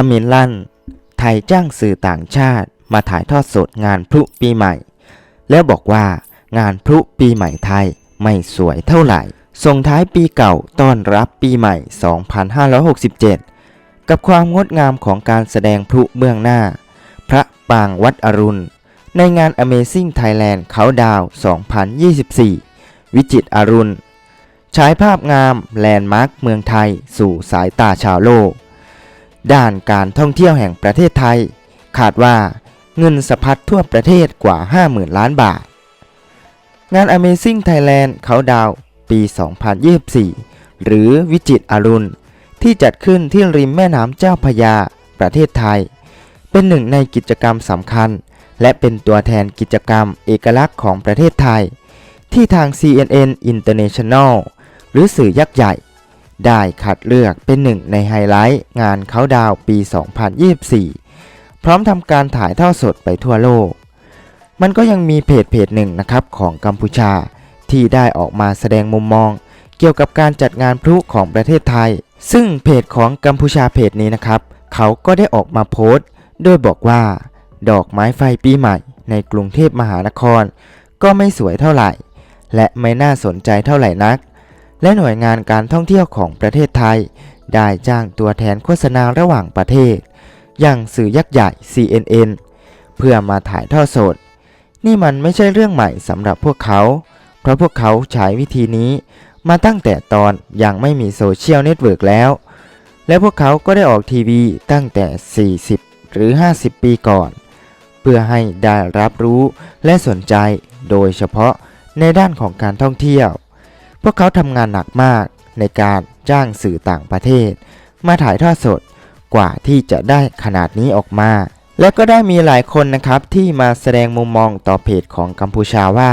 เขมรลั่น ไทยจ้างสื่อต่างชาติมาถ่ายทอดสดงานพลุปีใหม่ แล้วบอกว่างานพลุปีใหม่ไทยไม่สวยเท่าไหร่ ส่งท้ายปีเก่าต้อนรับปีใหม่ 2567 กับความงดงามของการแสดงพลุเบื้องหน้า พระปางวัดอรุณ ในงาน Amazing Thailand เขาดาว2024 วิจิตอรุณฉายภาพงามแลนด์มาร์คเมืองไทยสู่สายตาชาวโลก ด้านการท่องเที่ยวแห่งประเทศไทย คาดว่าเงินสะพัดทั่วประเทศกว่า 50,000 ล้านบาท งาน Amazing Thailand เขาดาวปี 2024 หรือวิจิตรอรุณ ที่จัดขึ้นที่ริมแม่น้ำเจ้าพระยา ประเทศไทย เป็นหนึ่งในกิจกรรมสำคัญ และเป็นตัวแทนกิจกรรมเอกลักษณ์ของประเทศไทย ที่ทาง CNN International หรือสื่อยักษ์ใหญ่ ได้คัดเลือกเป็นหนึ่งในไฮไลท์งานเขาดาวน์ปี 2024 พร้อมทำการถ่ายทอดสดไปทั่วโลก มันก็ยังมีเพจเพจหนึ่งนะครับของกัมพูชา ที่ได้ออกมาแสดงมุมมอง เกี่ยวกับการจัดงานพลุของประเทศไทย ซึ่งเพจของกัมพูชาเพจนี้นะครับ เขาก็ได้ออกมาโพสต์ โดยบอกว่า ดอกไม้ไฟปีใหม่ ในกรุงเทพมหานคร ก็ไม่สวยเท่าไหร่ และไม่น่าสนใจเท่าไหร่นัก และหน่วยงานการท่องเที่ยวของประเทศไทย ได้จ้างตัวแทนโฆษณาระหว่างประเทศ อย่างสื่อยักษ์ใหญ่ CNN เพื่อมาถ่ายทอดสด นี่มันไม่ใช่เรื่องใหม่สำหรับพวกเขา เพราะพวกเขาใช้วิธีนี้มาตั้งแต่ตอนยังไม่มีโซเชียลเน็ตเวิร์กแล้ว และพวกเขาก็ได้ออกทีวีตั้งแต่ 40 หรือ 50 ปีก่อน เพื่อให้ได้รับรู้และสนใจโดยเฉพาะในด้านของการท่องเที่ยว พวกเขาทำงานหนักมากในการจ้างสื่อต่างประเทศ มาถ่ายทอดสดกว่าที่จะได้ขนาดนี้ออกมา และก็ได้มีหลายคนนะครับที่มาแสดงมุมมองต่อเพจของกัมพูชาว่า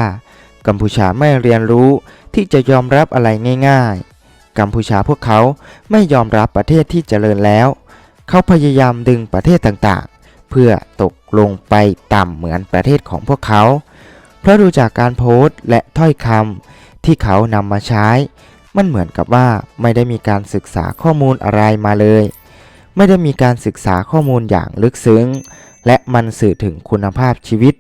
กัมพูชาไม่เรียนรู้ที่จะยอมรับอะไรง่าย ๆ กัมพูชาพวกเขาไม่ยอมรับประเทศที่เจริญแล้ว เขาพยายามดึงประเทศต่างๆ เพื่อตกลงไปต่ำเหมือนประเทศของพวกเขา เพราะดูจากการโพสต์และถ้อยคำ ที่เขานำมาใช้ มันเหมือนกับว่าไม่ได้มีการศึกษาข้อมูลอะไรมาเลย ไม่ได้มีการศึกษาข้อมูลอย่างลึกซึ้ง และมันสื่อถึงคุณภาพชีวิต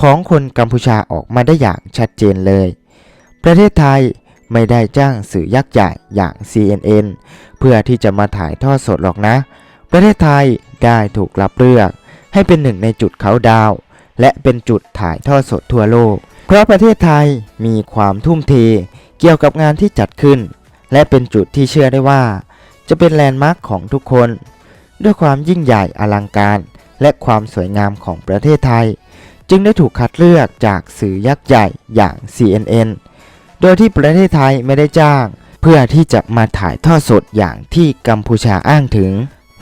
ของคนกัมพูชาออกมาได้อย่างชัดเจนเลย ประเทศไทยไม่ได้จ้างสื่อยักษ์ใหญ่อย่าง CNN เพื่อที่จะมาถ่ายทอดสดหรอกนะ ประเทศไทยได้ถูกรับเลือก ให้เป็นหนึ่งในจุดเขาดาว และเป็นจุดถ่ายทอดสดทั่วโลก เพราะประเทศไทยมีความทุ่มเทเกี่ยวกับงานที่จัดขึ้น และเป็นจุดที่เชื่อได้ว่า จะเป็นแลนด์มาร์คของทุกคน ด้วยความยิ่งใหญ่อลังการ และความสวยงามของประเทศไทย จึงได้ถูกคัดเลือกจากสื่อยักษ์ใหญ่อย่าง CNN โดยที่ประเทศไทยไม่ได้จ้าง เพื่อที่จะมาถ่ายทอดสดอย่างที่กัมพูชาอ้างถึง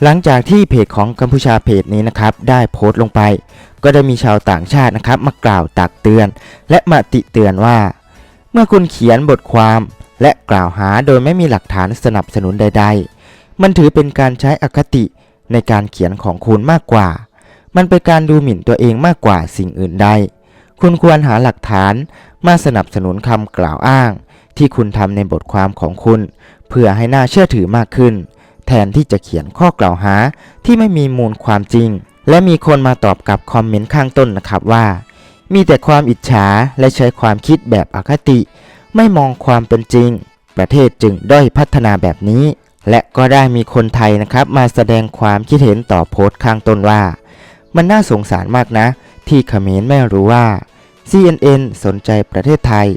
หลังจากที่เพจของกัมพูชาเพจนี้นะครับได้โพสต์ลงไป ก็ได้มีชาวต่างชาตินะครับมากล่าวตักเตือน และมาติเตือนว่า เมื่อคุณเขียนบทความและกล่าวหาโดยไม่มีหลักฐานสนับสนุนใด ๆ มันถือเป็นการใช้อคติในการเขียนของคุณมากกว่า มันเป็นการดูหมิ่นตัวเองมากกว่าสิ่งอื่นใด คุณควรหาหลักฐานมาสนับสนุนคำกล่าวอ้าง ที่คุณทำในบทความของคุณ เพื่อให้น่าเชื่อถือมากขึ้น แทนที่จะเขียนข้อกล่าวหาที่ไม่มีมูลความจริง และมีคนมาตอบกับคอมเมนต์ข้างต้นนะครับว่า มีแต่ความอิจฉาและใช้ความคิดแบบอคติ ไม่มองความเป็นจริง ประเทศจึงด้อยพัฒนาแบบนี้ และก็ได้มีคนไทยนะครับมาแสดงความคิดเห็นต่อโพสต์ข้างต้นว่า มันน่าสงสารมากนะ ที่เขมรไม่รู้ว่า CNN สนใจประเทศไทย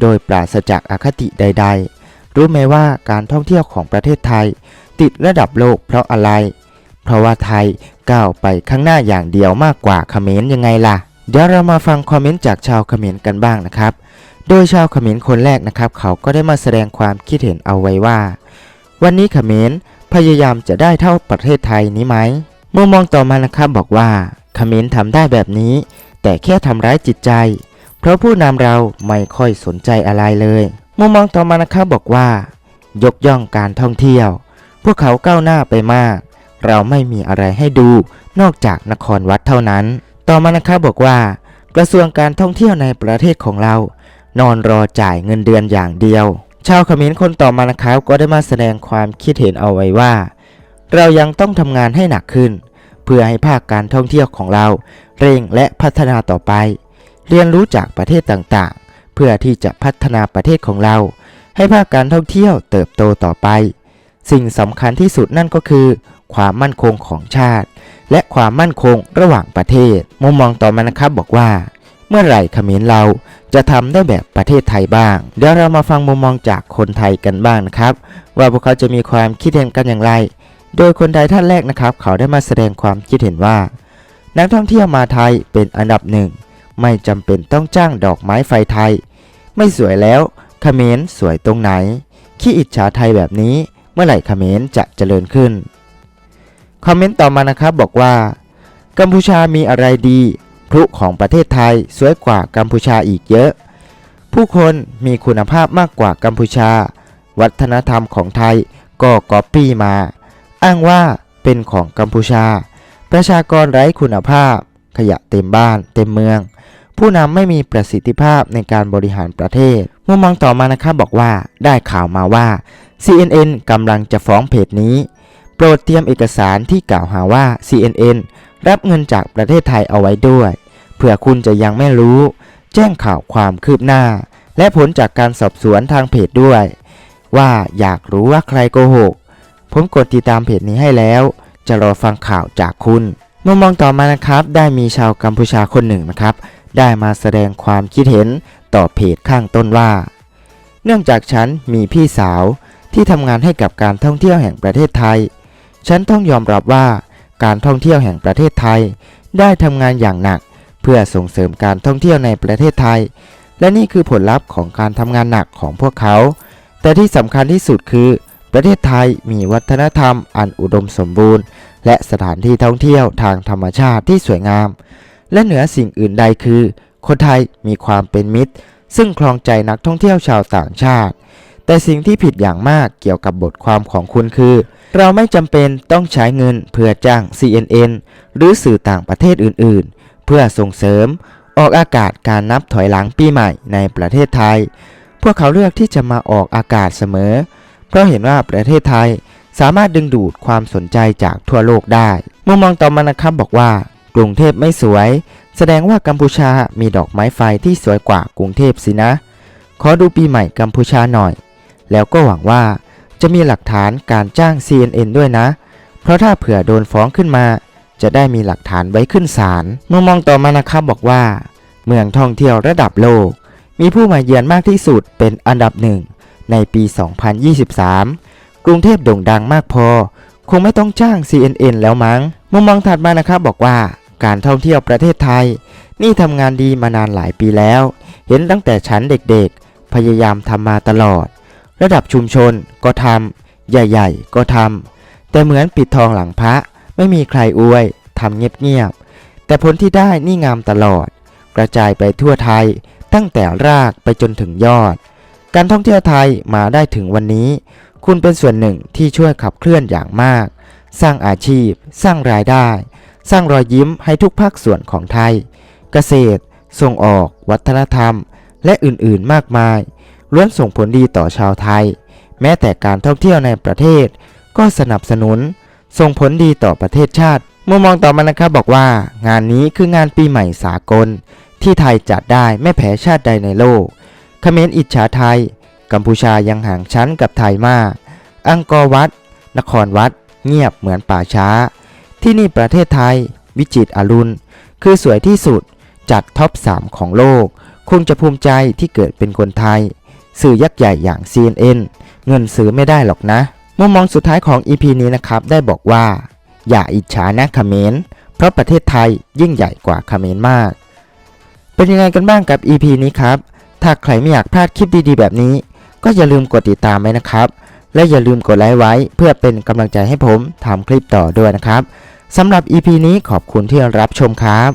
โดยปราศจากอคติใด ๆ รู้ไหมว่าการท่องเที่ยวของประเทศไทย ติดระดับโลกเพราะอะไร เพราะว่าไทยก้าวไปข้างหน้าอย่างเดียวมากกว่าเขมรยังไงล่ะ เดี๋ยวเรามาฟังคอมเมนต์จากชาวเขมรกันบ้างนะครับ โดยชาวเขมรคนแรกนะครับ เขาก็ได้มาแสดงความคิดเห็นเอาไว้ว่า วันนี้เขมรพยายามจะได้เท่าประเทศไทยนี้ไหมมุมมองต่อมานะครับบอกว่าเขมรทำได้แบบนี้ แต่แค่ทำร้ายจิตใจ เพราะผู้นำเราไม่ค่อยสนใจอะไรเลย มุมมองต่อมานะครับบอกว่า ยกย่องการท่องเที่ยว พวกเขาก้าวหน้าไปมาก เราไม่มีอะไรให้ดูนอกจากนครวัดเท่านั้น ต่อมานะครับบอกว่า กระทรวงการท่องเที่ยวในประเทศของเรา นอนรอจ่ายเงินเดือนอย่างเดียว ชาวเขมรคนต่อมานะครับก็ได้มาแสดงความคิดเห็นเอาไว้ว่า เรายังต้องทำงานให้หนักขึ้น เพื่อให้ภาคการท่องเที่ยวของเรา เร่งและพัฒนาต่อไป เรียนรู้จากประเทศต่างๆ เพื่อที่จะพัฒนาประเทศของเรา ให้ภาคการท่องเที่ยวเติบโตต่อไป สิ่งสำคัญที่สุดนั่นก็คือ ความมั่นคงของชาติ และความมั่นคงระหว่างประเทศ มุมมองต่อมานะครับบอกว่า เมื่อไหร่เขมรเราจะทำได้แบบประเทศไทยบ้าง เดี๋ยวเรามาฟังมุมมองจากคนไทยกันบ้างนะครับ ว่าพวกเขาจะมีความคิดเห็นกันอย่างไร โดยคนไทยท่านแรกนะครับ เขาได้มาแสดงความคิดเห็นว่า นักท่องเที่ยวมาไทยเป็นอันดับหนึ่งไม่จำเป็นต้องจ้างดอกไม้ไฟไทย ไม่สวยแล้วเขมรสวยตรงไหน ขี้อิจฉาไทยแบบนี้ เมื่อไหร่เขมรจะเจริญขึ้น คอมเมนต์ต่อมานะครับบอกว่า กัมพูชามีอะไรดีพลุของประเทศไทยสวยกว่ากัมพูชาอีกเยอะ ผู้คนมีคุณภาพมากกว่ากัมพูชา วัฒนธรรมของไทยก็ก๊อปปี้มา อ้างว่าเป็นของกัมพูชา ประชากรไร้คุณภาพ ขยะเต็มบ้าน เต็มเมือง ผู้นำไม่มีประสิทธิภาพในการบริหารประเทศ มุมมองต่อมานะครับบอกว่าได้ข่าวมาว่า CNN กำลังจะฟ้องเพจนี้ โปรดเตรียมเอกสารที่กล่าวหาว่า CNN รับเงินจากประเทศไทยเอาไว้ด้วย เผื่อคุณจะยังไม่รู้ แจ้งข่าวความคืบหน้า และผลจากการสอบสวนทางเพจด้วย ว่าอยากรู้ว่าใครโกหก ผมกดติดตามเพจนี้ให้แล้ว จะรอฟังข่าวจากคุณมุมมองต่อมานะครับ ได้มีชาวกัมพูชาคนหนึ่งนะครับ ได้มาแสดงความคิดเห็นต่อเพจข้างต้นว่า เนื่องจากฉันมีพี่สาว ที่ทำงานให้กับการท่องเที่ยวแห่งประเทศไทย ฉันต้องยอมรับว่าการท่องเที่ยวแห่งประเทศไทย ได้ทำงานอย่างหนัก เพื่อส่งเสริมการท่องเที่ยวในประเทศไทย และนี่คือผลลัพธ์ของการทำงานหนักของพวกเขา แต่ที่สำคัญที่สุดคือ ประเทศไทยมีวัฒนธรรมอันอุดมสมบูรณ์ และสถานที่ท่องเที่ยวทางธรรมชาติที่สวยงาม และเหนือสิ่งอื่นใดคือ คนไทยมีความเป็นมิตร ซึ่งคลองใจนักท่องเที่ยวชาวต่างชาติ แต่สิ่งที่ผิดอย่างมากเกี่ยวกับบทความของคุณคือ เราไม่จำเป็นต้องใช้เงินเพื่อจ้าง CNN หรือสื่อต่างประเทศอื่นๆ เพื่อส่งเสริม ออกอากาศการนับถอยหลังปีใหม่ในประเทศไทย พวกเขาเลือกที่จะมาออกอากาศเสมอ เพราะเห็นว่าประเทศไทยสามารถดึงดูดความสนใจจากทั่วโลกได้ มุมมองต่อมานะครับบอกว่า กรุงเทพไม่สวย แสดงว่ากัมพูชามีดอกไม้ไฟที่สวยกว่ากรุงเทพสินะ ขอดูปีใหม่กัมพูชาหน่อย แล้วก็หวังว่าจะมีหลักฐานการจ้าง CNN ด้วยนะ เพราะถ้าเผื่อโดนฟ้องขึ้นมา จะได้มีหลักฐานไว้ขึ้นศาลมุมมองต่อมานะครับบอกว่า เมืองท่องเที่ยวระดับโลก มีผู้มาเยือนมากที่สุดเป็นอันดับหนึ่งในปี 2023 กรุงเทพโด่งดังมากพอ คงไม่ต้องจ้าง CNN แล้วมั้ง มุมมองถัดมานะครับบอกว่า การท่องเที่ยวประเทศไทย นี่ทำงานดีมานานหลายปีแล้ว เห็นตั้งแต่ชั้นเด็กๆ พยายามทำมาตลอด ระดับชุมชนก็ทำใหญ่ๆ ก็ทำแต่เหมือนปิดทองหลังพระไม่มีใครอวยทำเงียบๆแต่ผลที่ได้นี่งามตลอด กระจายไปทั่วไทยตั้งแต่รากไปจนถึงยอด การท่องเที่ยวไทยมาได้ถึงวันนี้ คุณเป็นส่วนหนึ่งที่ช่วยขับเคลื่อนอย่างมาก สร้างอาชีพ สร้างรายได้ สร้างรอยยิ้มให้ทุกภาคส่วนของไทย เกษตร ส่งออก วัฒนธรรม และอื่นๆมากมาย ล้วนส่งผลดีต่อชาวไทย แม้แต่การท่องเที่ยวในประเทศ ก็สนับสนุน ส่งผลดีต่อประเทศชาติมุมมองต่อมานะครับบอกว่า งานนี้คืองานปีใหม่สากล ที่ไทยจัดได้ไม่แพ้ชาติใดในโลกเขมรอิจฉาไทย กัมพูชายังห่างชั้นกับไทยมาก อังกอร์วัด นครวัด เงียบเหมือนป่าช้า ที่นี่ประเทศไทย วิจิตรอรุณ คือสวยที่สุดจัดท็อป 3 ของโลก คงจะภูมิใจที่เกิดเป็นคนไทย สื่อยักษ์ใหญ่อย่าง CNN เงินซื้อไม่ได้หรอกนะ มุมมองสุดท้ายของ EP นี้นะครับ ได้บอกว่า อย่าอิจฉานะเขมรเพราะประเทศไทยยิ่งใหญ่กว่าเขมรมาก เป็นยังไงกันบ้างกับ EP นี้ครับ ถ้าใครไม่อยากพลาดคลิปดีๆ แบบนี้ ก็อย่าลืมกดติดตามไว้นะครับ และอย่าลืมกดไลค์ไว้ เพื่อเป็นกำลังใจให้ผมทำคลิปต่อด้วยนะครับสำหรับ EP นี้ขอบคุณที่รับชมครับ